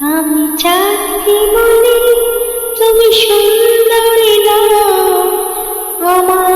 আমি চাঁদকে বলি তুমি সুন্দরী নাও আমার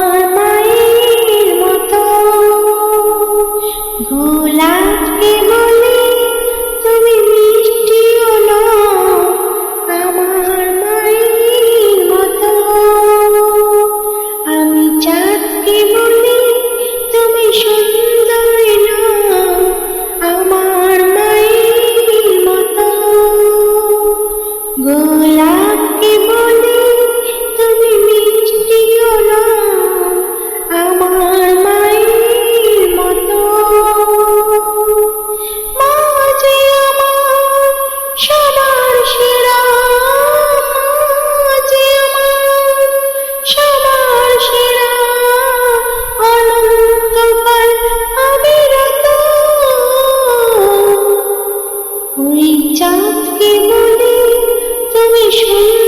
আজকে বলি তুমি শুনে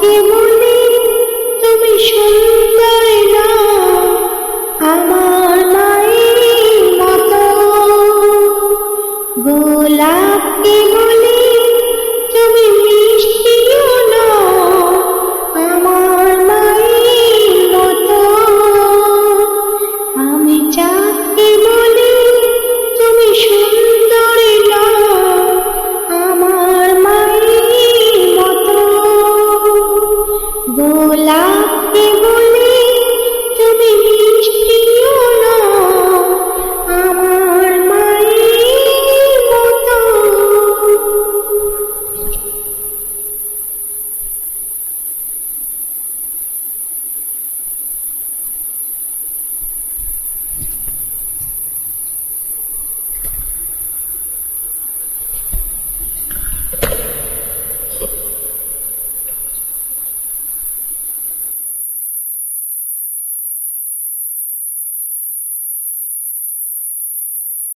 বুকে মনে